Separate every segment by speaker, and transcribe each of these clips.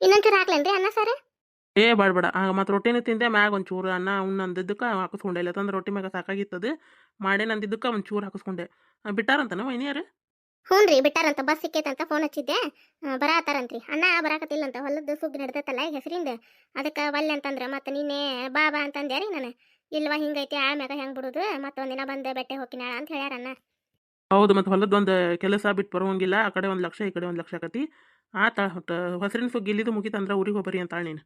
Speaker 1: ಇನ್ನೊಂಚೂರು ಹಾಕ್ಲೇನ್ರಿ ಅನ್ನ ಸರ್?
Speaker 2: ಏ ಬೇಡ ಬೇಡ. ಮತ್ತು ರೊಟ್ಟಿನೂ ತಿಂದೆ ಮ್ಯಾಗ ಒಂಚೂರು ಅನ್ನ ಉಣ್ಣು ಅಂದಿದ್ದಕ್ಕೆ ಹಾಕಿಸ್ಕೊಂಡೆ. ಇಲ್ಲ ತಂದ್ರೆ ರೊಟ್ಟಿ ಮ್ಯಾಗ ಸಾಕಾಗಿತ್ತದು. ಮಾಡೇ ನಂದಿದ್ದಕ್ಕೆ ಒಂಚೂರು ಹಾಕಿಸ್ಕೊಂಡೆ. ಬಿಟ್ಟಾರಂತನ ವೈನಿಯರು?
Speaker 1: ಹ್ಞೂ ರೀ ಬಿಟ್ಟಾರಂತ. ಬಸ್ ಸಿಕ್ಕೈತಂತ ಫೋನ್ ಹಚ್ಚಿದ್ದೆ. ಬರಾತಾರಂತ್ರಿ. ಅಣ್ಣ ಬರಾಕತ್ತಿಲ್ಲಂತ. ಹೊಲದ ಸುಗ್ಗಿ ನಡ್ದತ್ತಲ್ಲ ಈಗ ಹೆಸರಿಂದ. ಅದಕ್ಕೆ ಒಲ್ಲೆ ಅಂತಂದ್ರೆ ಮತ್ತೆ ನೀನೇ ಬಾ ಬಾ ಅಂತಂದೆ ರೀ ನಾನು ಇಲ್ವಾ ಹಿಂಗೈತಿ ಆಮ್ಯಾಗ ಹೆಂಗೆ ಬಿಡುದು? ಮತ್ತೊಂದಿನ ಬಂದು ಬೆಟ್ಟೆ ಹೋಗಿನಾಳ ಅಂತ ಹೇಳ್ಯಾರಣ್ಣ
Speaker 2: ಹೌದು ಮತ್ತು ಹೊಲದ ಒಂದು ಕೆಲಸ ಬಿಟ್ಟು ಬರೋಂಗಿಲ್ಲ. ಆ ಕಡೆ ಒಂದು ಲಕ್ಷ ಈ ಕಡೆ ಒಂದು ಲಕ್ಷ ಆಕತಿ. ಆತ ಹೊಸರಿನ ಸುಗ್ಗಿ ಇಲ್ಲಿದು ಮುಗಿತಂದ್ರೆ ಊರಿಗೆ ಹೋಗ್ಬರಿ ಅಂತ ನೀನು.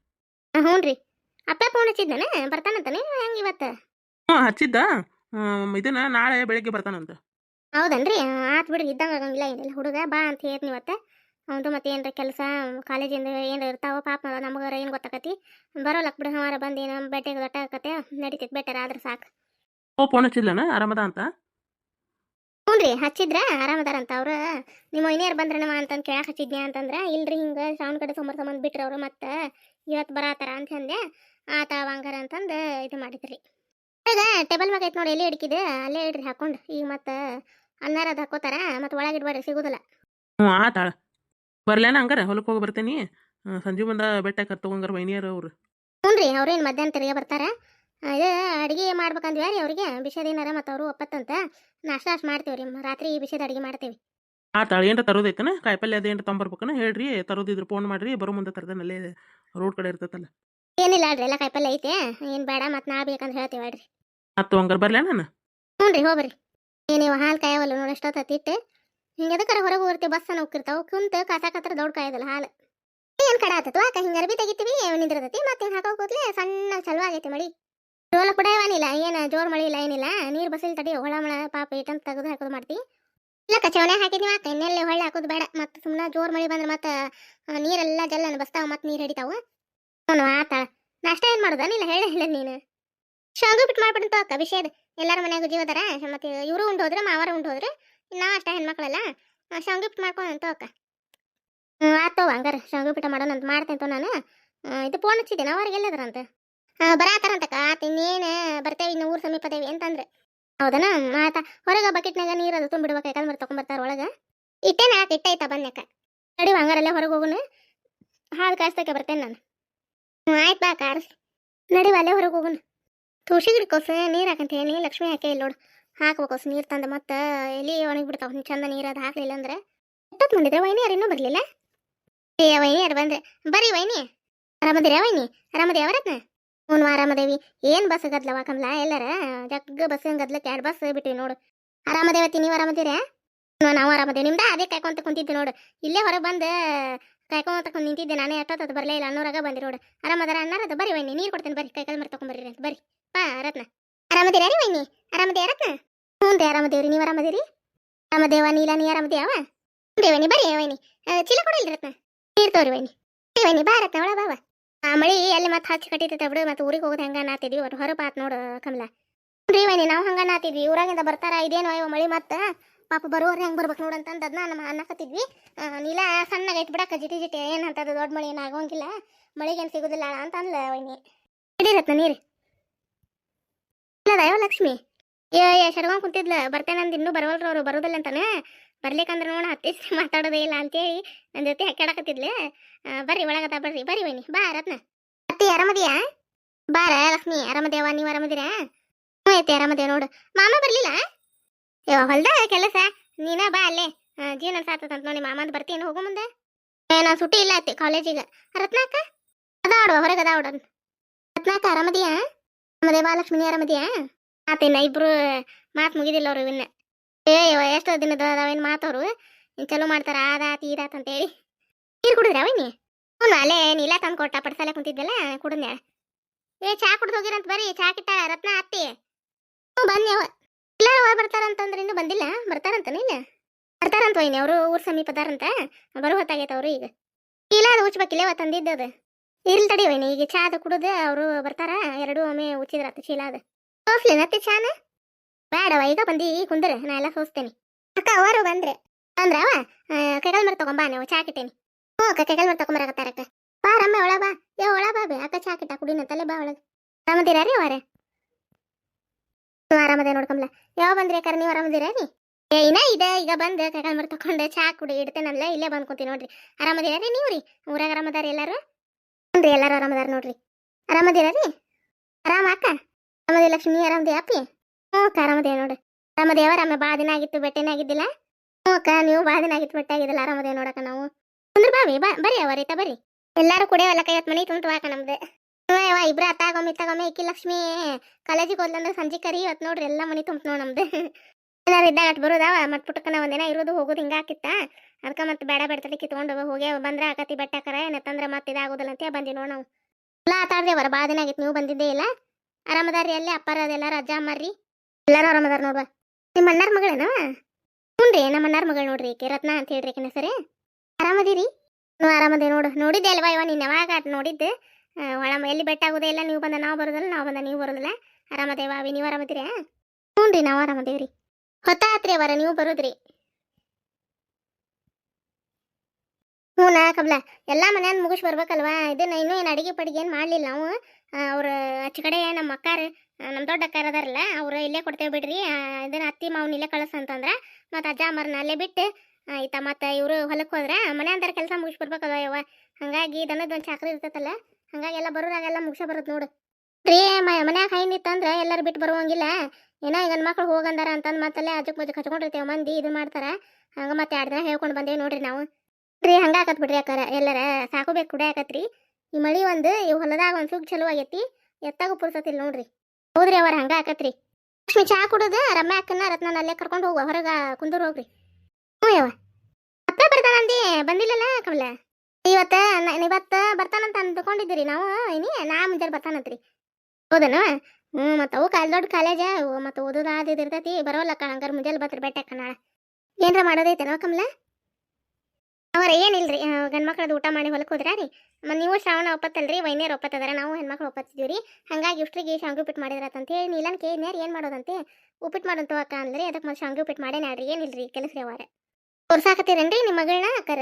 Speaker 1: ಹ್ಞೂ ರೀ. ಅಪ್ಪ ಫೋನ್ ಹಚ್ಚಿದ್ದಾನೆ ಬರ್ತಾನಂತಾನೆ ಹೆಂಗೆ ಇವತ್ತು?
Speaker 2: ಹ್ಞೂ ಹಚ್ಚಿದ್ದ. ಇದನ್ನ ನಾಳೆ ಬೆಳಿಗ್ಗೆ ಬರ್ತಾನಂತ
Speaker 1: ಹೌದನ್ರಿ? ಆತ್ ಬಿಡ್ರಿ ಇದ್ದಂಗೆ ಆಗಂಗಿಲ್ಲ. ಏನಿಲ್ಲ ಹುಡುಗ ಬಾ ಅಂತ ಹೇಳ್ತೀನಿ ಇವತ್ತು. ಅವನು ಮತ್ತೆ ಏನ್ರ ಕೆಲಸ ಕಾಲೇಜಿಂದ ಏನಾರ ಇರ್ತಾವ ಪಾಪ ನಮಗಾರ ಏನು ಗೊತ್ತಾಕತಿ? ಬರೋಲಕ್ ಬಿಡ ಹಾರ ಬಂದು ಬೆಟ್ಟ ಬೆಟ್ಟೆಗೆ ದೊಡ್ಡ ನಡೀತೈತಿ ಬೆಟರ್ ಆದ್ರೆ ಸಾಕು.
Speaker 2: ಓ ಫೋನ್ ಹಚ್ಚಿಲ್ಲನ ಆರಾಮದ ಅಂತ?
Speaker 1: ಹ್ಞೂ ರೀ ಹಚ್ಚಿದ್ರ ಆರಾಮದಾರಂತ ಅವ್ರು. ನಿಮ್ಮ ಮೈನಿಯರ್ ಬಂದ್ರನವ ಅಂತಂದು ಕೇಳಕ್ಕೆ ಹಚ್ಚಿದ್ನ್ಯಾ ಅಂತಂದ್ರೆ ಇಲ್ರಿ ಹಿಂಗ ಸೌಂಡ್ ಕಡೆ ಸೋಮವಾರ ಸಂಬಂಧ ಬಿಟ್ರಿ ಅವರು ಮತ್ತೆ ಇವತ್ತು ಬರತ್ತಾರ ಅಂತ ಅಂದೆ. ಆತ ಹಂಗಾರ ಅಂತಂದು ಇದು ಮಾಡಿದ್ರಿ. ಈಗ ಟೇಬಲ್ ಮ್ಯಾಗ ಐತೆ ನೋಡಿ ಎಲ್ಲಿ ಹಿಡ್ಕಿದೆ ಅಲ್ಲೇ ಇಡ್ರಿ ಹಾಕೊಂಡು. ಈಗ ಮತ್ತೆ ಅನ್ನಾರ ಅದ್ ಹಾಕೋತಾರ ಮತ್ತೆ ಒಳಗೆ ಇಡ್ಬೇಡ್ರಿ ಸಿಗೋದಿಲ್ಲ.
Speaker 2: ಹ್ಞೂ ಆತಾಳ ಬರ್ಲೇನ ಹಂಗಾರ ಹೊಲಕ್ ಹೋಗಿ ಬರ್ತೀನಿ. ಸಂಜೆ ಬಂದ ಬೆಟ್ಟ ಕರ್ತವಂಗಾರ ವೈನಿಯರ್ ಅವ್ರು.
Speaker 1: ಹ್ಞೂ ರೀ ಅವ್ರೇನು ಮಧ್ಯಾಹ್ನ ತೆರಿಗೆ ಬರ್ತಾರ? ಇದು ಅಡುಗೆ ಮಾಡ್ಬೇಕಂದ್ವಿ ರೀ ಅವ್ರಿಗೆ. ಬಿಸಿದೇನಾರ ಮತ್ತೆ ಅವರು ಒಪ್ಪತ್ತಂತ. ನಾಷ್ಟ ಅಷ್ಟು ಮಾಡ್ತೀವಿ ರೀ ರಾತ್ರಿ ಬಿಸಿದ ಅಡುಗೆ ಮಾಡ್ತೀವಿ.
Speaker 2: ಆ ಆತಾಳ ಏನ್ರ ತರೋದೈತನ ಕಾಯಿಪಲ್ಲೆ ಅದೇನ್ರ ತೊಂಬರ್ಬೇಕನ? ಹೇಳ್ರಿ ತರೋದಿದ್ರೆ ಫೋನ್ ಮಾಡ್ರಿ ಬರೋ ಮುಂದೆ ತರದ ಅಲ್ಲೇ ರೋಡ್ ಕಡೆ ಇರ್ತೈತಲ್ಲ.
Speaker 1: ಏನಿಲ್ಲ ಅಲ್ರಿ ಎಲ್ಲ ಕಾಯಿಪಲ್ಲೆ ಐತೆ. ಏನು ಬೇಡ ಮತ್ತೆ ನಾ ಬೇಕಂತ ಹೇಳ್ತೀವಿ ಅಡ್ರಿ
Speaker 2: ಮತ್ತು ಹಂಗಾರ ಬರ್ಲ ನಾನು?
Speaker 1: ಹ್ಞೂ ರೀ ಹೋಗ್ರಿ ಏ ನೀವು ಹಾಲು ಕಾಯವಲ್ಲ ನೋಡಿ ಎಷ್ಟೊತ್ತು ಇಟ್ಟು. ಹಿಂಗೆ ಅದಕ್ಕಾರ ಹೊರಗೆ ಹೋಗಿರ್ತೀವಿ ಅನ್ನ ಹೋಗ್ತಿರ್ತಾವೆ ಕುಂತ ಕಾಸಾಕತ್ರ ದೊಡ್ಡ ಕಾಯೋದಿಲ್ಲ ಹಾಲು. ಏನು ಕಡ ಆಕ ಹಿಂಗೆ ಅರ್ಬಿ ತೆಗಿತೀವಿ ನಿಂದಿರ್ತೈತಿ ಮತ್ತೆ ಹಾಕೋ ಕೂತ್ಲೆ ಸಣ್ಣ ಚಲೋ ಆಗೈತಿ ಮಳಿ ಕೂಡ ಏನಿಲ್ಲ ಏನು ಜೋರ್ ಮಳಿ ಇಲ್ಲ, ಏನಿಲ್ಲ. ನೀರ್ ಬಸಿಲ್ ತಡಿ, ಹೊಳ ಮಳ, ಪಾಪ ಇಟ್ಟಂತ ತೆಗೆದು ಹಾಕೋದು ಮಾಡ್ತಿ. ಇಲ್ಲ ಕಚವಣೆ ಹಾಕಿದ್ವಿ ಆತ ಎಣ್ಣೆಲ್ಲಿ ಹೊಳ್ಳೆ ಹಾಕೋದು ಬೇಡ. ಮತ್ತೆ ಸುಮ್ಮನೆ ಜೋರ್ ಮಳಿ ಬಂದ್ರೆ ಮತ್ತೆ ನೀರೆಲ್ಲ ಜಲ್ಲ ಬಸ್ತಾವ ಮತ್ತೆ ನೀರು ಹಿಡಿತಾವ. ಅವನು ಆತ ನಾಷ್ಟ ಏನು ಮಾಡೋದ? ಇಲ್ಲ ಹೇಳ ಹೇಳ ನೀನು. ಶಾಂಗು ಬಿಟ್ಟು ಮಾಡ್ಬಿಡಂತ ಅಕ್ಕ ವಿಷಯದ. ಎಲ್ಲರ ಮನ್ಯಾಗ ಜೀವದಾರ ಮತ್ತೆ ಇವರು ಉಂಡು ಹೋದ್ರೆ, ಮಾವಾರ ಉಂಡು ಹೋದ್ರೆ. ನಾ ಅಷ್ಟ ಹೆಣ್ಮಕ್ಳಲ್ಲ. ಶಾಂಗು ಬಿಟ್ಟು ಮಾಡ್ಕೊಂಡಂತ ಮಾಡ್ಕೊಂಡು ಅಕ್ಕ ಆತೋ ಹಂಗಾರ ಶಾಂಗು ಬಿಟ್ಟ ಮಾಡೋಣ ಅಂತ ಮಾಡ್ತೇನೆ ನಾನು. ಇದು ಫೋನ್ ಹಚ್ಚಿದ್ದೆ, ನಾವು ಅವ್ರಿಗೆ ಎಲ್ಲದ್ರಂತ? ಬರಾತಾರಂತಕ್ಕ. ಆತ ಇನ್ನೇನು ಬರ್ತೇವೆ, ಇನ್ನು ಊರು ಸಮೀಪದೇವಿ ಅಂತಂದ್ರೆ. ಹೌದನ? ಆತ ಹೊರಗೆ ಬಕೆಟ್ನಾಗ ನೀರು ಅದು ತುಂಬಿಡ್ಬೇಕು, ಯಾಕಂದ್ರೆ ತಗೊಂಬರ್ತಾರ ಒಳಗೆ. ಇಟ್ಟೇನ ಆತ, ಇಟ್ಟೈತ ಬನ್ಯಕ್ಕ ನಡಿ ಹಂಗಾರಲ್ಲೇ ಹೊರಗೆ ಹೋಗುನು. ಹಾಲು ಕಾಯಿಸ್ತಕ್ಕೆ ಬರ್ತೇನೆ ನಾನು. ಹ್ಞೂ ಆಯ್ತು ಬಾ ಕಾರ್ಸ್ ನಡಿವ ಅಲ್ಲೇ ಹೊರಗೆ ಹೋಗುನು. ತುಳಸಿ ಗಿಡಕ್ಕೋಸ ನೀರು ಹಾಕಂತ ಲಕ್ಷ್ಮಿ ಹಾಕೇ ಇಲ್ಲ ನೋಡು. ಹಾಕ್ಬೇಕೋಸ್ ನೀರು ತಂದು ಮತ್ತೆ ಎಲ್ಲಿ ಒಣಗಿ ಬಿಡ್ತಾವ ಚಂದ ನೀರು ಅದು ಹಾಕ್ಲಿಲ್ಲ ಅಂದ್ರೆ. ಎಷ್ಟೊತ್ತು ಬಂದಿದ್ರೆ ವೈನಿ, ಯಾರು ಇನ್ನೂ ಬರಲಿಲ್ಲ? ಏ, ವೈನಿ ಯಾರು ಬಂದ್ರೆ? ಬರೀ ವೈನಿ. ಆರಾಮದಿರ ವೈನಿ? ಆರಾಮದಿ ಅವರತ್ನ ಹ್ಞೂ ಆರಾಮದೇವಿ. ಏನು ಬಸ್ ಗದ್ಲವ ಕಮ್ಲ? ಎಲ್ಲರ? ಜಗ್ಗ ಬಸ್ ಗದ್ಲಕ್ಕೆ ಎರಡು ಬಸ್ ಬಿಟ್ಟಿವಿ ನೋಡು. ಆರಾಮದೇವತಿ ನೀವು ಆರಾಮದಿರ? ನಾವು ಆರಾಮದೇವಿ. ನಿಮ್ದ ಅದೇ ಕಾಯ್ಕೊಂತ ಕುಂತಿದ್ದೆ ನೋಡು. ಇಲ್ಲೇ ಹೊರಗೆ ಬಂದು ಕಾಯ್ಕೊಂತ ಕುಂತ್ ನಿಂತಿದ್ದೆ. ನಾನೇ ಎಷ್ಟೊತ್ತದು ಬರಲೇ ಇಲ್ಲ. ಅನ್ನೋರಾಗ ಬಂದಿ ನೋಡು. ಆರಾಮದಾರ? ಅನ್ನಾರದ ಬರ್ರಿ ವೈನಿ. ನೀರು ಕೊಡ್ತೇನೆ ಬರ್ರಿ. ಕೈ ಕಾಲು ತೊಗೊಂಬರ್ರಿ ಅಂತ. ಬರ್ರಿ. ಬಾ ರತ್ನ. ಆರಾಮದಿರ ರೀ ವೈನಿ? ಆರಾಮದೇ ರತ್ನ? ಹ್ಞೂ ರೀ, ಆರಾಮದೇವ್ರಿ. ನೀವು ಆರಾಮದಿರಿ? ಆರಾಮದೇವ ನೀಲ, ನೀ ಆರಾಮದೇವ ಹ್ಞೂ ವೈನಿ. ಬರ್ರಿ ವೈನಿ. ಚೀಲ ಕೊಡಿಲ್ರಿ ರತ್ನ? ನೀರು ತೋರಿ ವೈನಿ. ವೈನಿ, ಬಾ ರತ್ನ ಒಳ ಬಾವ ಆ ಮಳಿ ಎಲ್ಲಿ ಮತ್ತೆ ಹಚ್ಚಿ ಕಟ್ಟಿತೈತೆ ಬಿಡು, ಮತ್ತೆ ಊರಿಗೆ ಹೋಗೋದು ಹೆಂಗ ನಾತಿದ್ವಿ ಹೊರ ಪಾತ್ ನೋಡು ಕಮಲ. ರೀ ವೈನಿ, ನಾವು ಹಂಗ ನಾತಿದ್ವಿ ಊರಾಗಿಂದ ಬರ್ತಾರ, ಇದೇನು ಅಯ್ಯೋ ಮಳಿ ಮತ್ತೆ ಪಾಪ ಬರೋರು ಹೆಂಗೆ ಬರ್ಬೇಕು ನೋಡು ಅಂತಂದು ಅದನ್ನ ನಮ್ಮ ಅನ್ನಕತ್ತಿದ್ವಿ ನೀಲ ಸಣ್ಣಗೈತೆ ಬಿಡಕ್ಕ, ಜಿಟಿ ಜಿಟಿ ಏನಂತ ಅಂತದ ದೊಡ್ಡ ಮಳಿ ಏನು ಆಗೋಂಗಿಲ್ಲ. ಮಳಿಗೇನು ಸಿಗೋದಿಲ್ಲ ಅಂತ ಅಂದ್ಲ ವೈನಿ. ಇಡೀ ನೀರಿ ನೀರು. ಇಲ್ಲದ ಯಾವ ಲಕ್ಷ್ಮಿ ಏ ಏ ಕುಂತಿದ್ಲ ಬರ್ತೇನೆ ಅಂದ್ ಇನ್ನೂ ಬರವಲ್ರು ಅವ್ರು ಬರೋದಿಲ್ಲ ಅಂತಾನೆ. ಬರ್ಲಿಕ್ಕಂದ್ರೆ ನೋಡ ಹತ್ತಿ ಮಾತಾಡೋದೇ ಇಲ್ಲ ಅಂತೇಳಿ ನನ್ನ ಜೊತೆ ಹಾಕ್ಯಾಡಕತ್ತಿದ್ಲೆ ಬರ್ರಿ, ಒಳಗದ ಬರ್ರಿ ಬರ್ರಿ ವೈನಿ ಬಾ ರತ್ನ ಅತ್ತಿ, ಆರಾಮದಿಯಾ? ಬಾರ, ಲಕ್ಷ್ಮಿ ಆರಾಮದೇವ ನೀವು ಆರಾಮದಿರಾ? ಹ್ಞೂ ಐತಿ ಆರಾಮದೇವ ನೋಡು. ಮಾಮ ಬರಲಿಲ್ಲ? ಯೋ ಹೊಲ್ದ ಕೆಲಸ. ನೀನ ಬಾ ಅಲ್ಲೇ. ಜೀವನ ಸಾತದಂತ ನೋಡಿ ಮಾಮಂದು ಬರ್ತೀನಿ, ಹೋಗೋ ಮುಂದೆ. ನಾನು ಸುಟ್ಟಿ ಇಲ್ಲ ಅತ್ತಿ, ಕಾಲೇಜಿಗೆ. ರತ್ನಾಕ? ಅದಾಡುವ ಹೊರಗೆ ಅದಾವಡ ರತ್ನಾಕ, ಆರಾಮದಿಯಾ? ಆರಾಮದೇ ಬಾ, ಲಕ್ಷ್ಮಿ ಆರಾಮದಿಯಾ? ಆತೇನ ಇಬ್ರು ಮಾತು ಮುಗಿದಿಲ್ಲ ಅವರು ಇವನ್ನ. ಏ ಎಷ್ಟೋ ದಿನದ ಅದಾವೇನು ಮಾತವ್ರು? ಇನ್ ಚಲೋ ಮಾಡ್ತಾರ ಆದಾತ್ ಈದಾತ್ ಅಂತೇಳಿ ನೀರು ಕುಡಿದ್ರೆ ಅವನಿ ಹ್ಞೂ, ಅಲ್ಲೇ ನೀಲ ತಂದು ಕೊಟ್ಟ ಪಡ್ಸಲೆ ಕುಂತಿದ್ದಲ್ಲ ಕುಡಿದ್ನೆ ಏ, ಚಾ ಕುಡ್ದು ಹೋಗಿರಂತ ಬರ್ರಿ ಚಾ ಕಿಟ್ಟ ರತ್ನ ಅತ್ತಿ ಹ್ಞೂ, ಬನ್ನಿ ಅವ. ಇಲ್ಲ, ಅವ ಬರ್ತಾರಂತಂದ್ರೆ ಇನ್ನೂ ಬಂದಿಲ್ಲ ಬರ್ತಾರಂತ ಇಲ್ಲ? ಬರ್ತಾರಂತ ಒಯ್ನಿ ಅವರು ಊರ್ ಸಮೀಪದಾರಂತ, ಬರು ಹೊತ್ತಾಗೈತೆ ಅವರು ಈಗ. ಇಲ್ಲ, ಅದು ಉಚ್ಬೇಕಿಲ್ಲ ಅವ ತಂದಿದ್ದದು ಇರ್ಲಿ ತಡಿ ಒಯ್ನಿ ಈಗ ಚಾ ಅದು ಕುಡಿದು ಅವರು ಬರ್ತಾರ, ಎರಡು ಒಮ್ಮೆ ಉಚ್ಚಿದ್ರತ್ತ ಚೀಲ ಅದು. ಸೋಸ್ಲೇನತ್ತೆ ಚಾನ? ಬೇಡವ ಈಗ ಬಂದು ಕುಂದ್ರ, ನಾ ಎಲ್ಲ ಸೋಸ್ತೇನೆ. ಅಕ್ಕ, ಅವರು ಬಂದ್ರೆ? ಅಂದ್ರ ಅವ ಕೈಕಾಲ್ ಮರ ತಗೊಂಬಾ ನೀವು ಚಾ ಕಿಟ್ಟೇನಿ. ಹ್ಞೂ ಅಕ್ಕ ಕೈಕಾಲ್ ಮರ ತಗೊಂಬರಕತ್ತಾರಕ್ಕ ಬಾ ರಮ್ಮ ಒಳ ಬಾ. ಯೋ ಒಳ ಬಾ, ಬೇ, ಅಕ್ಕ ಚಾ ಕುಡಿನ ತಲೆ ಬಾ ಒಳಗೆ. ಆರಾಮದಿರಾ ರೀ ಅವರೇ? ನೀವು ಆರಾಮದ ನೋಡ್ಕೊಂಬ್ಲ ಯಾವ ಬಂದ್ರಿ ಅಕ್ಕಾರ, ನೀವು ಆರಾಮದಿರಾ ರೀ? ಏ, ಇನ್ನ ಇದೆ, ಈಗ ಬಂದು ಕೈಗಲ್ ಮರ ತಗೊಂಡು ಚಾ ಕುಡಿ ಇಡ್ತೇನಲ್ಲ ಇಲ್ಲೇ ಬಂದು ಕುಂತೀನಿ ನೋಡ್ರಿ. ಆರಾಮದಿರ ರೀ ನೀವು ರೀ ಊರಾಗ ಆರಾಮದಾರ ಎಲ್ಲಾರು? ಹ್ಞೂ ಎಲ್ಲಾರು ಆರಾಮದಾರ ನೋಡ್ರಿ. ಆರಾಮದಿರ ರೀ? ಆರಾಮ ಅಕ್ಕ? ಆರಾಮದಿ ಲಕ್ಷ್ಮಿ, ಆರಾಮದಿ ಅಪ್ಪಿ? ಹ್ಞೂ ಅಕ್ಕ ಆರಾಮದೇವ ನೋಡ್ರಿ ಆರಾಮದೇವ ರಾಮ, ಬಾ, ದಿನ ಆಗಿತ್ತು, ಬೆಟ್ಟೆನೇ ಆಗಿದ್ದಿಲ್ಲ. ಅಕ್ಕ, ನೀವು ಬಾ, ದಿನ ಆಗಿತ್ತು, ಬೆಟ್ಟ ಆಗಿದ್ದಿಲ್ಲ. ಆರಾಮದೇವ ನೋಡಕ್ಕ ನಾವು. ಅಂದ್ರೆ ಬಾವಿ ಬಾ ಬರ್ರಿ ಅವರಿತ ಬರ್ರಿ. ಎಲ್ಲಾರು ಕುಡಿಯವಲ್ಲ ಕೈಯತ್ ಮನಿ ತುಂಟು ಹಾಕ ನಮ್ದು. ಹ್ಞೂ ಇಬ್ರ ಅತ್ತಾಗೊಮ್ಮೆ ಇತ್ತಾಗೊಮ್ಮೆ ಇಕ್ಕಿ ಲಕ್ಷ್ಮಿ ಕಾಲೇಜಿಗೆ ಹೋದ್ಲಂದ್ರೆ ಸಂಜೆ ಕರಿ ಇವತ್ತು ನೋಡ್ರಿ ಎಲ್ಲ ಮನಿ ತುಂಬ ನೋಡಿ ನಮ್ದು. ಏನಾರು ಇದ್ದಾಗ ಅಟ್ ಬರೋದಾವ ಮತ್ ಪುಟ್ಟಕ್ಕನ ಒಂದಿನ ಇರೋದು ಹೋಗೋದು ಹಿಂಗ ಆಕಿತ್ತ ಅದಕ್ಕೆ ಮತ್ತೆ ಬೇಡ ಬೇಡ ಕಿತ್ಕೊಂಡು ಹೋಗಿ ಬಂದ್ರೆ ಆಕತಿ ಬೆಟ್ಟಕರ ಏನತ್ತಂದ್ರೆ ಮತ್ತೆ ಇದಾಗೋದಿಲ್ಲ ಅಂತ ಬಂದಿ ನೋಡ್ ನಾವು. ಎಲ್ಲ ಆತಾಡ್ದೇವರ ಬಾ, ದಿನ ಆಗಿತ್ತು, ನೀವು ಬಂದಿದ್ದೇ ಇಲ್ಲ. ಆರಾಮದಾರಿ ಅಲ್ಲಿ ಅಪ್ಪಾರ ಅದೆಲ್ಲಾರು ಅಜ್ಜ ಅಮ್ಮಾರಿ ಎಲ್ಲಾರು ಆರಾಮದಾರ ನೋಡ್ವಾ? ನಿಮ್ಮ ಅಣ್ಣಾರ ಮಗಳೇನವ ಹ್ಞೂ ನಮ್ಮ ಅಣ್ಣಾರ ಮಗಳು ನೋಡ್ರಿ ಈಕೆ ರತ್ನ ಅಂತ ಹೇಳ್ರಿ ಆಕಿನ ಸರಿ ಆರಾಮದಿರಿ ನೀವು ಆರಾಮದೇ ನೋಡು. ನೋಡಿದ್ದೆ ಅಲ್ವಾ ಇವ ನೀನು ಯಾವಾಗ ನೋಡಿದ್ದೆ? ಆ, ಒಳ ಎಲ್ಲಿ ಬೆಟ್ಟ ಇಲ್ಲ ನೀವು ಬಂದ ನಾವು ಬರೋದಿಲ್ಲ ನಾವು ಬಂದ ನೀವು ಬರೋದಿಲ್ಲ. ಆರಾಮದೇವ ಅವಿ ನೀವು ಆರಾಮದಿರಿ ಹ್ಞೂ ರೀ ನಾವು ಆರಾಮದೇವ್ರಿ ಹೊತ್ತಾತ್ರಿ ಅವರ ನೀವು ಬರೋದ್ರಿ. ಹ್ಞೂ, ನಾ ಕಬ್ಲ ಎಲ್ಲ ಮನೆಯನ್ನು ಮುಗಿಸ್ ಬರ್ಬೇಕಲ್ವಾ? ಇದನ್ನ ಇನ್ನೂ ಏನು ಅಡಿಗೆ ಪಡಿಗೆ ಏನು ಮಾಡಲಿಲ್ಲ ನಾವು. ಅವ್ರ ಆಚೆ ಕಡೆ ನಮ್ಮ ಅಕ್ಕಾರ ನಮ್ಮ ದೊಡ್ಡ ಅಕ್ಕಾರ ಅದಾರಲ್ಲ, ಅವ್ರು ಇಲ್ಲೇ ಕೊಡ್ತೇವೆ ಬಿಡ್ರಿ. ಇದನ್ನ ಅತ್ತಿ ಮಾವನ ಇಲ್ಲೇ ಕಳಿಸಂತಂದ್ರ ಮತ್ತು ಅಜ್ಜ ಅಮ್ಮರನ್ನ ಅಲ್ಲೇ ಬಿಟ್ಟು ಆಯ್ತಾ ಮತ್ತು ಇವರು ಹೊಲಕ್ಕೆ ಹೋದ್ರೆ ಮನೆಯಂದ್ರ ಕೆಲಸ ಮುಗಿಸ್ ಬರ್ಬೇಕಲ್ವ ಯವ್ವ? ಹಂಗಾಗಿ ದನದೊಂದು ಚಾಕ್ರಿ ಇರ್ತೈತಲ್ಲ, ಹಂಗಾಗಿ ಎಲ್ಲ ಬರೋರಾಗೆಲ್ಲ ಮುಗಿಸ ಬರುತ್ತೆ ನೋಡು. ರೀ ಮನ್ಯಾಗ ಹೈನಿತ್ತಂದ್ರೆ ಎಲ್ಲರೂ ಬಿಟ್ಟು ಬರುವಂಗಿಲ್ಲ. ಏನೋ ಈಗ ಮಕ್ಳು ಹೋಗಂದಾರ ಅಂತಂದು ಮತ್ತಲ್ಲೇ ಅಜಕ್ ಮಜ್ಜಕ್ಕೆ ಹಚ್ಕೊಂಡಿರ್ತೇವೆ ಮಂದಿ, ಇದು ಮಾಡ್ತಾರೆ. ಹಂಗೆ ಮತ್ತೆ ಎರಡು ದಿನ ಹೇಳ್ಕೊಂಡು ಬಂದೇವೆ ನೋಡ್ರಿ ನಾವು. ರೀ ಹಂಗ ಆಕತ್ ಬಿಡ್ರಿ ಅಕ್ಕಾರ ಎಲ್ಲರ ಸಾಕೋಬೇಕು ಕುಡಿಯಾಕತ್ರಿ ಈ ಮಳಿ ಒಂದು, ಈ ಹೊಲದಾಗ ಒಂದು ಸುಗ್ ಚಲೋ ಆಗೈತಿ. ಎತ್ತಾಗೂ ಪುರ್ಸತಿಲ್ಲ ನೋಡ್ರಿ. ಹೌದ್ರಿ ಅವ್ರ ಹಂಗ ಆಕತ್ರಿ. ಲಕ್ಷ್ಮಿ ಚಾ ಕುಡುದು ರಮ್ಯಾ ಅಕ್ಕನ ರತ್ನ ಅಲ್ಲೇ ಕರ್ಕೊಂಡು ಹೋಗುವ. ಹೊರಗ ಕುಂದೂರು ಹೋಗ್ರಿ. ಹ್ಞೂ ಯವ್ವ. ಅಪ್ಪ ಬರ್ತಾನಂದಿ ಬಂದಿಲ್ಲಲ್ಲ ಕಮಲ? ಇವತ್ತ ಇವತ್ತ ಬರ್ತಾನಂತ ಅಂದ್ಕೊಂಡಿದ್ದೀರಿ ನಾವು, ಇನಿ ನಾ ಮುಂಜಾನೆ ಬರ್ತಾನಂತ್ರಿ. ಹೌದನ? ಹ್ಞೂ ಮತ್ತು ಅವು ಕಾಲ್ ದೊಡ್ಡ ಕಾಲೇಜ ಮತ್ತು ಓದೋದು ಅದು ಇರ್ತೈತಿ. ಬರೋಲ್ಲಕ್ಕ, ಹಂಗಾರೆ ಮುಂಜಾನೆ ಬರ್ತಾರೆ ಬೆಟ್ಟಕ್ಕ ನಾಳೆ. ಏನ್ರ ಮಾಡೋದೈತೆನೋ ಕಮಲ? ಅವರ ಏನಿಲ್ರಿ ಗಂಡು ಮಕ್ಳದ್ದು ಊಟ ಮಾಡಿ ಹೊಲಕ್ಕೆ ಹೋದ್ರ ರೀ? ಮತ್ತು ನೀವು ಶ್ರಾವಣ ಒಪ್ಪತ್ತಲ್ರಿ ವೈನೇರ್ ಒಪ್ಪತ್ತದಾರ, ನಾವು ಹೆಣ್ಮಕ್ಳು ಒಪ್ಪತ್ತಿದ್ದೀವಿ ರೀ. ಹಂಗಾಗಿ ಇಷ್ಟ್ರಿಗೆ ಶಾಂಗಿ ಉಪ್ಪಿಟ್ಟು ಅಂತ ನೀಲನ್ ಕೇಳಿದ್ನ್ಯಾರ ಏನು ಮಾಡೋದಂತೆ? ಉಪ್ಪಿಟ್ಟು ಮಾಡೋಂತ ಅಕ್ಕ ಅಂದ್ರೆ ಅದಕ್ಕೆ ಮತ್ತೆ ಶಾಂಗಿ ಉಪ್ಪಿಟ್ಟು ಮಾಡೇ ನಾಡ್ರಿ ಏನಿಲ್ರಿ ಕೆಲಸ ರೀ ಅವರ? ತೋರ್ಸಾಕತ್ತೀರೇನ್ರಿ ನಿಮ್ಮ ಮಗಳನ್ನ ಅಕ್ಕರ?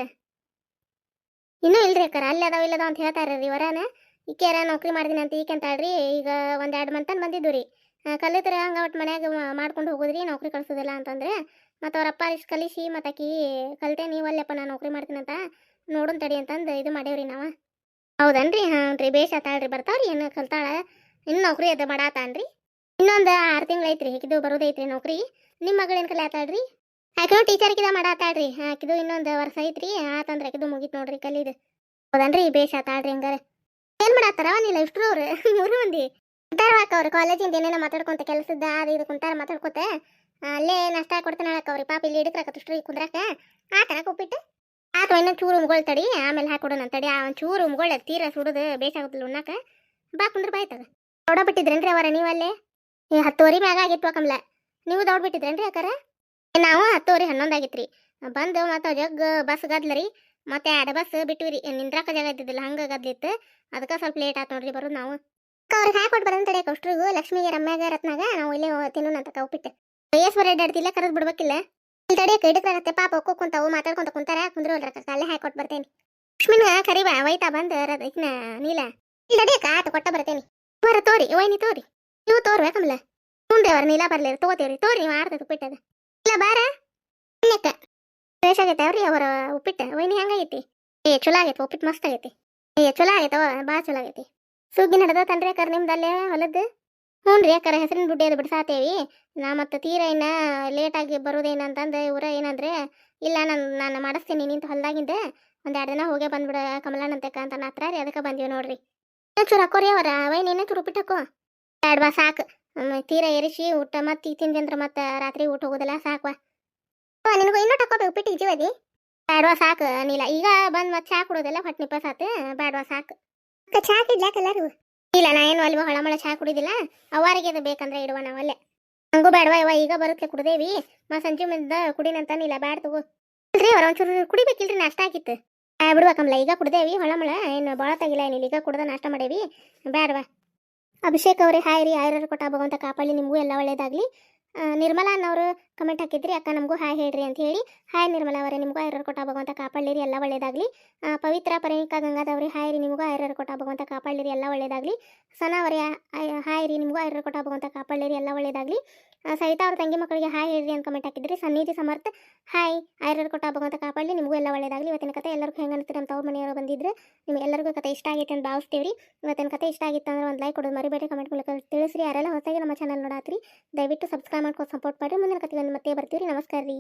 Speaker 1: ಇನ್ನೂ ಇಲ್ರಿ ಅಕ್ಕರ, ಅಲ್ಲಿ ಅದಾವ ಇಲ್ಲದ ಅಂತ ಹೇಳ್ತಾರ ರೀ ವರಾನ. ಈಕೆರ ನೌಕರಿ ಮಾಡಿದಿನಿ ಅಂತ ಈಕೆ ಅಂತಾಳ್ರಿ ಈಗ ಒಂದ್ ಎರಡು ಮಂತನ್ ಬಂದಿದ್ದು ರೀ. ಕಲಿತರ ಹಂಗ ಒಟ್ಟು ಮನ್ಯಾಗ ಮಾಡ್ಕೊಂಡು ಹೋಗೋದ್ರಿ, ನೌಕರಿ ಕಳ್ಸೋದಿಲ್ಲ ಅಂತಂದ್ರೆ ಮತ್ತು ಅವರಪ್ಪ ಇಷ್ಟು ಕಲಿಸಿ ಮತ್ತು ಆಕಿ ಕಲಿತೆ ನೀವಲ್ಲಪ್ಪ ನಾನು ನೌಕರಿ ಮಾಡ್ತೀನಂತ ನೋಡೋಣ ತಡಿ ಅಂತಂದು ಇದು ಮಾಡೇವ್ರಿ ನಾವು. ಹೌದನ್ರಿ? ಹಾಂ ರೀ ಬೇಷ್ ಆತಾಳ್ರಿ, ಬರ್ತಾವ್ರಿ ಏನು ಕಲ್ತಾಳ? ಇನ್ನು ನೌಕರಿ ಅದು ಮಾಡಾತಾನ್ರಿ? ಇನ್ನೊಂದು ಆರು ತಿಂಗಳು ಐತ್ರಿ ಇದು ಬರೋದೈತ್ರಿ ನೌಕರಿ. ನಿಮ್ಮ ಮಗಳೇನು ಕಲಿ ಆತಾಳ್ರಿ? ಆಕಿನೂ ಟೀಚರ್ ಕಿದ ಮಾಡಾತಾಳ್ರಿ. ಆಕಿದು ಇನ್ನೊಂದು ವರ್ಷ ಐತ್ರಿ, ಆತಂದ್ರೆ ಆಕಿದು ಮುಗೀತು ನೋಡ್ರಿ ಕಲೀದು. ಹೌದನ್ರಿ? ಬೇಷ್ ಆತಾಳ್ರಿ ಹಂಗಾರೆ. ಏನ್ ಮಾಡಾತಾರ ನೀ ಲೈಫ್ ಅವ್ರು, ಮೂರು ಮಂದಿ. ಅಂತಾರ ಅವ್ರು, ಕಾಲೇಜಿಂದ ಏನೇನೋ ಮಾತಾಡ್ಕೊಂತ ಕೆಲಸದ ಅದು ಇದು ಕುಂತಾರ ಮಾತಾಡ್ಕೊತ. ಅಲ್ಲೇ ನಾಷ್ಟ ಕೊಡ್ತಾನೆ ಹೇಳಕ್ಕ ಅವ್ರಿ ಪಾಪ ಇಲ್ಲಿ ಹಿಡಿದ್ರಾಕ ತುಷ್ಟ್ರಿ ಕುಂದ್ರಾಕ ಆತನ ಉಪ್ಪಿಟ್ಟು ಆತ ಇನ್ನೊಂದು ಚೂರು ಉಮ್ಗೊಳ್ ತಡಿ, ಆಮೇಲೆ ಹಾಕೊಡೋಣ ತಡಿ. ಆ ಒಂದು ಚೂರು ಉಮ್ಗೊಳ್ ತೀರ ಸುಡುದು ಬೇಕಾಗುತ್ತಿಲ್ಲ ಉಣ್ಣಾಕ. ಬಾ ಕುಂದ್ರ ಬಾಯ್ತದ ದೊಡ್ಡ ಬಿಟ್ಟಿದ್ರೇನ್ರಿ ಅವರ ನೀವಲ್ಲೇ ಈ ಹತ್ತುವರೆ ಮ್ಯಾಗ ಆಗಿತ್ತು ಕಮಲ ನೀವು ದೊಡ್ಡ ಬಿಟ್ಟಿದ್ರೇನ್ರಿ ಅಕ್ಕಾರ ನಾವು ಹತ್ತುವರೆ ಹನ್ನೊಂದು ಆಗಿತ್ರಿ. ಬಂದು ಮತ್ತು ಜಗ್, ಬಸ್ ಗದ್ಲರಿ ಮತ್ತೆ ಎರಡು ಬಸ್ ಬಿಟ್ಟಿವ್ರಿ ನಿಂದ್ರಾಕ ಜಾಗ ಇದ್ದಿದ್ದಿಲ್ಲ, ಹಂಗೆ ಗದ್ಲಿತ್ತು ಅದಕ್ಕೆ ಸ್ವಲ್ಪ ಲೇಟ್ ಆಯ್ತು ನೋಡ್ರಿ, ಬರೋದು ನಾವು. ಅವ್ರಿಗೆ ಹಾಕೊಟ್ಟು ಬರೋದು ತಡಿಯಕ್ಕೆ ಅಷ್ಟ್ರಿಗೂ ಲಕ್ಷ್ಮಿಗೆ, ರಮ್ಯಾಗ, ರತ್ನಾಗ ನಾವು ಇಲ್ಲೇ ತಿನ್ನೋಣ ಅಂತ ಉಪ್ಪಿಟ್ಟು. ಎಸ್ ಬರ ಅಡ್ಡಾಡ್ತಿಲ್ಲ ಕರೆದು ಬಿಡ್ಬೇಕಿಲ್ಲ. ಇಲ್ಲಿ ತಡಿಯಕ್ಕೆ ಹಿಡಿದ್ರಾಗತ್ತೆ ಪಾಪ ಒಕ್ಕೋ ಕುಂತಾವು ಮಾತಾಡ್ಕೊಂತ ಕುಂತಾರ ಕುಂದ್ರೋಲ್ರಕ್ಕ ಅಲ್ಲೇ ಕೊಟ್ಟು ಬರ್ತೇನೆ. ಲಕ್ಷ್ಮಿನ ಕರಿಬಾ, ಒಯ್ತಾ ಬಂದು ಇದನ್ನ ನೀಲ. ಇಲ್ಲಿ ತಡಿಯಕ್ಕೆ ಆತ ಕೊಟ್ಟ ಬರ್ತೇನೆ. ಬರ ತೋರಿ ವೈನಿ ತೋರಿ? ನೀವು ತೋರ್ಬೇಕಮ್ಲ ಕಮಲ. ಮುಂದೆ ಅವ್ರ ನೀಲ ಬರ್ಲಿ ತಗೋತೇವ್ರಿ. ತೋರಿ ಆರ್ತದ ಉಪ್ಪಿಟ್ಟದ ಇಲ್ಲ, ಬಾರ. ಅನ್ನಕ್ಕ ಫ್ರೆಶ್ ಆಗೈತೆ ಅವ್ರಿ ಅವರ ಉಪ್ಪಿಟ್ಟು. ವೈನಿ ಹೆಂಗಾಗೈತಿ ಏ, ಚಲೋ ಆಗೈತೆ, ಉಪ್ಪಿಟ್ಟು ಮಸ್ತ್ ಆಗೈತಿ. ಏ, ಚಲೋ ಆಗೈತವ ಭಾಳ ಚಲೋ ಆಗೈತಿ. ಸುಗ್ಗಿ ನಡೆದ ತನ್ರಿ ಅಕ್ಕಾರ ನಿಮ್ದಲ್ಲೇ ಹೊಲದ್ದು? ಹ್ಞೂ ರೀ ಅಕ್ಕಾರ ಹೆಸರಿನ ಬುಡ್ಡಿ ಅದು ಬಿಡ್ಸಾತೇವಿ ನಾ ಮತ್ತೆ ತೀರ ಇನ್ನ ಲೇಟಾಗಿ ಬರೋದೇನಂತಂದು ಇವ್ರ ಏನಂದ್ರೆ, ಇಲ್ಲ, ನಾನು ನಾನು ಮಾಡಿಸ್ತೀನಿ, ನಿಂತು ಹೊಲ್ದಾಗಿಂದ ಒಂದು ಎರಡು ದಿನ ಹೋಗೇ ಬಂದ್ಬಿಡ ಕಮಲನಂತಕ್ಕ ಅಂತ ನಾತ್ರ ರೀ, ಅದಕ್ಕೆ ಬಂದೀವಿ ನೋಡ್ರಿ. ಚೂರು ಹಾಕೋರಿ ಅವರ? ವೈನ್ ಇನ್ನೂ ಚೂರು ಉಪ್ಪಿಟ್ಟು ಹಾಕೋ. ಎರಡು ಬಾ, ಸಾಕು. ತೀರ ಏರಿಸಿ ಊಟ ಮತ್ತೆ ಈ ತಿಂದಿಂದ್ರ ಮತ್ತೆ ರಾತ್ರಿ ಊಟ ಹೋಗೋದಿಲ್ಲ ಸಾಕ್ವಾ ನಿನಗೂ ಇನ್ನೂ ತಕೋಬೇಕು ಉಪ್ಪಿಟ್ಟು ಜೀವದಿ ಬ್ಯಾಡ್ವಾ ಸಾಕು. ಅನಿಲ್ಲ ಈಗ ಬಂದ್ ಮತ್ತೆ ಚಾ ಕುಡೋದೆಲ್ಲ ಹೊಟ್ಟೆ ನಿಪ್ಪಸಾತು ಬ್ಯಾಡ್ವಾ ಸಾಕು. ಚಾ ಎಲ್ಲರೂ? ಇಲ್ಲ, ನಾ ಏನು ಅಲ್ವ ಹೊಳಮಳ ಚಹಾ ಕುಡಿದಿಲ್ಲ. ಅವಾರಿಗೆ ಅದು ಬೇಕಂದ್ರೆ ಇಡುವ ನಾವಲ್ಲೇ. ಹಂಗೂ ಬೇಡವಾ ಇವ ಈಗ ಬರುತ್ತೆ ಕುಡ್ದೇವಿ. ಮಾ ಸಂಜೆ ಮುಂದ ಕುಡಿನಂತಾನಿಲ್ಲ ಬ್ಯಾಡ್ ತಗೋ. ಇಲ್ರಿ, ಅವ್ರ ಒಂಚೂರು ಕುಡಿಬೇಕಿಲ್ರಿ, ನಾಷ್ಟ ಆಗಿತ್ತು. ಬಿಡುವ ಕಮಲ, ಈಗ ಕುಡ್ದೇವಿ ಹೊಳಮಳ. ಏನು ಭಾಳ ತಗಿಲ್ಲ ಏನಿಲ್ಲ, ಈಗ ಕುಡ್ದ ನಾಷ್ಟ ಮಾಡೇವಿ. ಬ್ಯಾಡ್ವಾ. ಅಭಿಷೇಕ್ ಅವ್ರಿ, ಹಾಯ್ ರೀ ಆಯುರ್ವೇದ ಕೊಟ್ಟ ಭಗವಂತ ಕಾಪಾಳಿ ನಿಮಗೂ ಎಲ್ಲ ಒಳ್ಳೇದಾಗ್ಲಿ. ನಿರ್ಮಲಾ ಅನ್ನೋರು ಕಮೆಂಟ್ ಹಾಕಿದ್ರಿ? ಅಕ್ಕ ನಮಗೂ ಹಾಯ್ ಹೇಳ್ರಿ ಅಂತ ಹೇಳಿ. ಹಾಯ್ ನಿರ್ಮಲ ಅವರೇ, ನಿಮಗೂ ಐರರ್ ಕೊಟ್ಟ ಭಗವಂತ ಕಾಪಾಡಲಿರಿ, ಎಲ್ಲ ಒಳ್ಳೇದಾಗಲಿ. ಪವಿತ್ರ ಪರಿಣಿಕಾ ಗಂಗಾದವ್ರಿ ಹಾಯ್ ರೀ, ನಿಮಗೂ ಐರರ್ ಕೊಟ್ಟ ಭಗವಂತ ಕಾಪಾಡಲಿರಿ, ಎಲ್ಲ ಒಳ್ಳೇದಾಗಲಿ. ಸನಾ ಅವರೇ ಹಾಯ್ ರೀ, ನಿಮಗೂ ಐರರ್ ಕೊಟ್ಟ ಭಗವಂತ ಕಾಪಾಡಲಿರಿ, ಎಲ್ಲ ಒಳ್ಳೇದಾಗಲಿ. ಸವಿತಾ ಅವ್ರ ತಂಗಿ ಮಕ್ಕಳಿಗೆ ಹಾಯ್ ಹೇಳ್ರಿ ಅಂತ ಕಮೆಂಟ್ ಹಾಕಿದ್ರಿ. ಸನ್ನಿಧಿ ಸಮರ್ಥ, ಹಾಯ್ ಐರರ್ ಕೊಟ್ಟ ಭಗವಂತ ಕಾಪಾಡಲಿ, ನಿಮಗೂ ಎಲ್ಲ ಒಳ್ಳೇದಾಗಲಿ. ಇವತ್ತಿನ ಕತೆ ಎಲ್ಲರಿಗೂ ಹೆಂಗೆ ಅನಿಸ್ತೀರಿ ನಮ್ಮ ತವ್ರ ಮನೆಯವರು ಬಂದಿದ್ರೆ ನಿಮ್ಗೆಲ್ಲರಿಗೂ ಕತೆ ಇಷ್ಟ ಆಗೈತೆ ಅಂತ ಭಾವಿಸ್ತೀವಿ ರೀ ಇವತ್ತಿನ ಕತೆ ಇಷ್ಟ ಆಗಿತ್ತು ಅಂದ್ರೆ ಒಂದು ಲೈಕ್ ಕೊಡೋದು ಮರಿಬೇಡಿ ಕಮೆಂಟ್ ಮೂಲಕ ತಿಳಿಸ್ರಿ. ಯಾರೆಲ್ಲ ಹೊಸದಾಗಿ ನಮ್ಮ ಚಾನಲ್ ನೋಡಾತ್ರಿ, ದಯವಿಟ್ಟು ಸಬ್ಸ್ಕ್ರೈಬ್ ಮಾಡ್ಕೊಂಡು ಸಪೋರ್ಟ್ ಮಾಡಿ ಮುಂದಿನ ಕತೆಗೆ ಮತ್ತೆ ಬರ್ತೀವಿ ರೀ ನಮಸ್ಕಾರ ರೀ